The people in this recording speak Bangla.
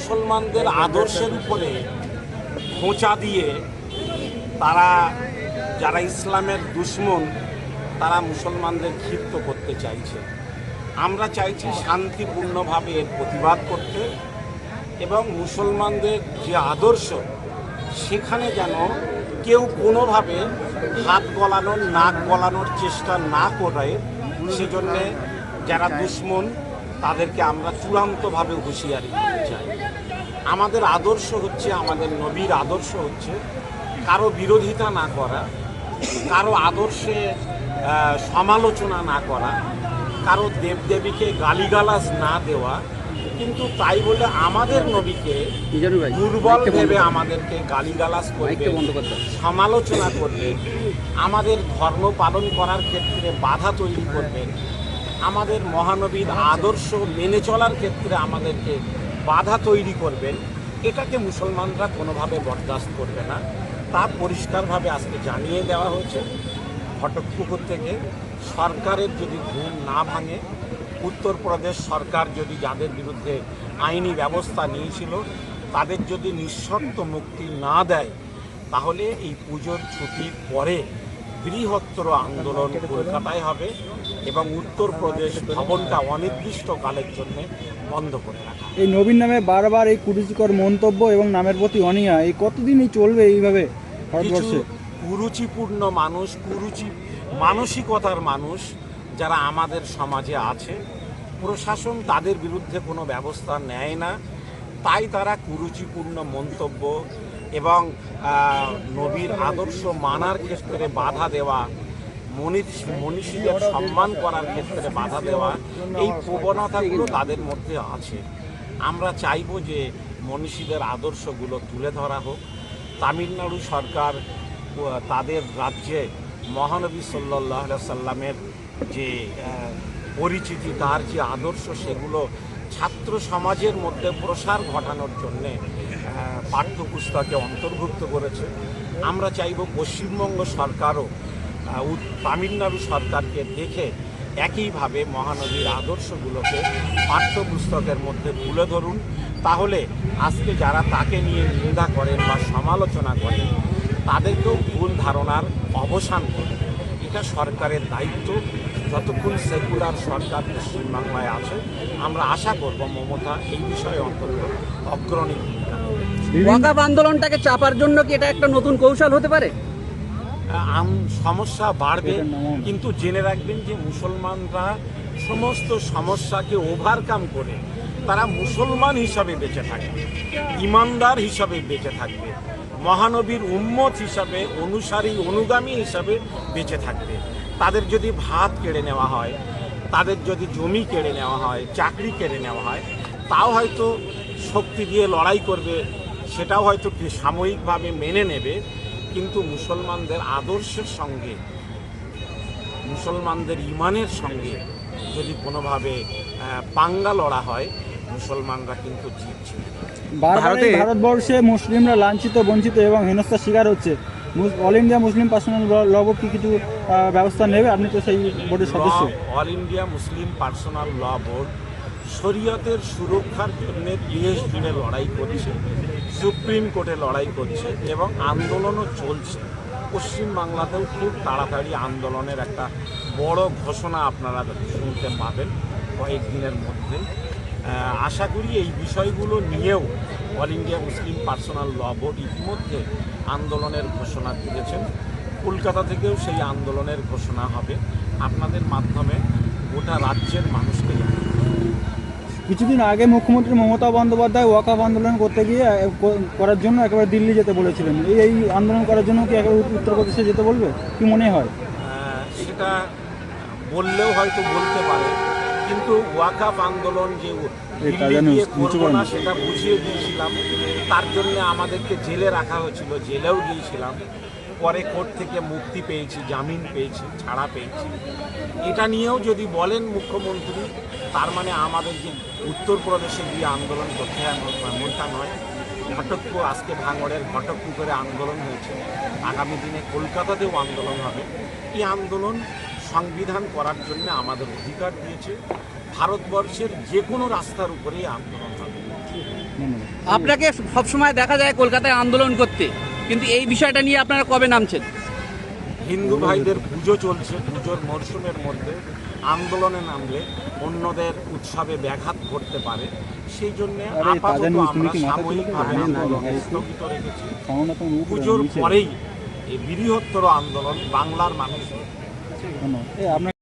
মুসলমানদের আদর্শের উপরে খোঁচা দিয়ে তারা, যারা ইসলামের দুশ্মন, তারা মুসলমানদের ক্ষিপ্ত করতে চাইছে। আমরা চাইছি শান্তিপূর্ণভাবে এর প্রতিবাদ করতে এবং মুসলমানদের যে আদর্শ, সেখানে যেন কেউ কোনোভাবে হাত গলানোর, নাক গলানোর চেষ্টা না করে, সেজন্যে যারা দুশ্মন, তাদেরকে আমরা চূড়ান্তভাবে হুঁশিয়ারি আমাদের আদর্শ হচ্ছে আমাদের নবীর আদর্শ হচ্ছে কারও বিরোধিতা না করা কারও আদর্শে সমালোচনা না করা কারও দেবদেবীকে গালিগালাজ না দেওয়া কিন্তু তাই বলে আমাদের নবীকে দুর্বল ভেবে। আমাদেরকে গালিগালাজ করবে। সমালোচনা করবেন আমাদের ধর্ম পালন করার ক্ষেত্রে বাধা তৈরি করবেন আমাদের মহানবীর আদর্শ মেনে চলার ক্ষেত্রে আমাদেরকে বাধা তৈরি করবেন, এটাকে মুসলমানরা কোনোভাবে বরদাস্ত করবে না। তা পরিষ্কারভাবে আজকে জানিয়ে দেওয়া হয়েছে। ঘটকপুকুর থেকে সরকারের যদি ঘুম না ভাঙে, উত্তরপ্রদেশ সরকার যদি যাদের বিরুদ্ধে আইনি ব্যবস্থা নিয়েছিল, তাদের যদি নিঃশর্ত মুক্তি না দেয়, তাহলে এই পুজোর ছুটির পরে বৃহত্তর আন্দোলন কলকাতায় হবে এবং উত্তরপ্রদেশ ভবনটা অনির্দিষ্টকালের জন্য বন্ধ করে রাখা এই নবীন নামে বারবার এই কুরুচিকর মন্তব্য এবং নামের প্রতি অনীহা এই কতদিনই চলবে এইভাবে ভারতবর্ষে? কুরুচিপূর্ণ মানুষ কুরুচি মানসিকতার মানুষ যারা আমাদের সমাজে আছে প্রশাসন তাদের বিরুদ্ধে কোনো ব্যবস্থা নেয় না। তাই তারা কুরুচিপূর্ণ মন্তব্য এবং নবীর আদর্শ মানার ক্ষেত্রে বাধা দেওয়া মনীষীদের সম্মান করার ক্ষেত্রে বাধা দেওয়া, এই প্রবণতাগুলো তাদের মধ্যে আছে। আমরা চাইব যে মনীষীদের আদর্শগুলো তুলে ধরা হোক। তামিলনাড়ু সরকার তাদের রাজ্যে মহানবী সাল্লাহ সাল্লামের যে পরিচিতি, তার যে আদর্শ, সেগুলো ছাত্র সমাজের মধ্যে প্রসার ঘটানোর জন্যে পাঠ্যপুস্তকে অন্তর্ভুক্ত করেছে। আমরা চাইব পশ্চিমবঙ্গ সরকারও তামিলনাড়ু সরকারকে দেখে একইভাবে মহানবীর আদর্শগুলোকে পাঠ্যপুস্তকের মধ্যে তুলে ধরুন। তাহলে আজকে যারা তাকে নিয়ে নিন্দা করেন বা সমালোচনা করেন, তাদেরকেও ভুল ধারণার অবসান করুন এটা সরকারের দায়িত্ব। যতক্ষণ সেকুলার সরকার পশ্চিমবাংলায় আছে, আমরা আশা করব মমতা এই বিষয়ে অন্তত অগ্রণী ভূমিকা। আন্দোলনটাকে চাপার জন্য কি এটা একটা নতুন কৌশল হতে পারে? সমস্যা বাড়বে। কিন্তু জেনে রাখবেন যে মুসলমানরা সমস্ত সমস্যাকে ওভারকাম করে তারা মুসলমান হিসাবে বেঁচে থাকবে ইমানদার হিসাবে বেঁচে থাকবে মহানবীর উম্মত হিসাবে অনুসারী অনুগামী হিসাবে বেঁচে থাকবে তাদের যদি ভাত কেড়ে নেওয়া হয় তাদের যদি জমি কেড়ে নেওয়া হয় চাকরি কেড়ে নেওয়া হয় তাও হয়তো শক্তি দিয়ে লড়াই করবে সেটাও হয়তো সাময়িকভাবে মেনে নেবে কিন্তু মুসলমানদের আদর্শের সঙ্গে মুসলমানদের ইমানের সঙ্গে যদি কোনোভাবে পাঙ্গা লড়া হয় মুসলমানরা কিন্তু জিতছে ভারতে- ভারতবর্ষে মুসলিমরা লাঞ্ছিত বঞ্চিত এবং হেনস্থার শিকার হচ্ছে। মুস- All India Muslim Personal Law Board কি কিছু ব্যবস্থা নেবে? আপনি তো সেই বোর্ডের সদস্য। All India Muslim Personal Law Board শরীয়তের সুরক্ষার জন্য দেশ জুড়ে লড়াই করছে। সুপ্রিম কোর্টে লড়াই করছে এবং আন্দোলনও চলছে। পশ্চিমবাংলাতেও খুব তাড়াতাড়ি আন্দোলনের একটা বড় ঘোষণা আপনারা শুনতে পাবেন কয়েকদিনের মধ্যে। আশা করি এই বিষয়গুলো নিয়েও All India Muslim Personal Law Board ইতিমধ্যে আন্দোলনের ঘোষণা দিয়েছেন। কলকাতা থেকেও সেই আন্দোলনের ঘোষণা হবে। আপনাদের মাধ্যমে গোটা রাজ্যের মানুষকে। কিছুদিন আগে মুখ্যমন্ত্রী মমতা বন্দ্যোপাধ্যায় ওয়াকাফ আন্দোলন করতে গিয়ে করার জন্য একেবারে দিল্লি যেতে বলেছিলেন। এই এই আন্দোলন করার জন্য কি একেবারে উত্তরপ্রদেশে যেতে বলবে? কি মনে হয়? আহ, সেটা বললেও হয়তো বলতে পারে। কিন্তু ওয়াকাফ আন্দোলন যে না সেটা বুঝিয়ে দিয়েছিলাম। তার জন্য আমাদেরকে জেলে রাখা হয়েছিল জেলেও গিয়েছিলাম পরে কোর্ট থেকে মুক্তি পেয়েছি, জামিন পেয়েছি, ছাড়া পেয়েছি। এটা নিয়েও যদি বলেন মুখ্যমন্ত্রী, তার মানে আমাদের যে উত্তরপ্রদেশে গিয়ে আন্দোলন করতে এমন- এমনটা নয়। ঘটকপুর আজকে ভাঙড়ের ঘটকপুকুরে আন্দোলন হয়েছে। আগামী দিনে কলকাতাতেও আন্দোলন হবে। এই আন্দোলন সংবিধান করার জন্য আমাদের অধিকার দিয়েছে। ভারতবর্ষের যে কোনো রাস্তার উপরেই আন্দোলন হবে। আপনাকে সবসময় দেখা যায় কলকাতায় আন্দোলন করতে। কিন্তু এই বিষয়টা নিয়ে আপনারা কবে নামছেন? হিন্দু ভাইদের পুজো চলছে পুজোর মরশুমের মধ্যে আন্দোলনে নামলে অন্যদের উৎসবে ব্যাঘাত ঘটতে পারে। সেই জন্য আপাতত আমরা সাময়িকভাবে ভাই? স্থগিত রেখেছি। পুজোর পরেই এই বৃহত্তর আন্দোলন বাংলার মানুষ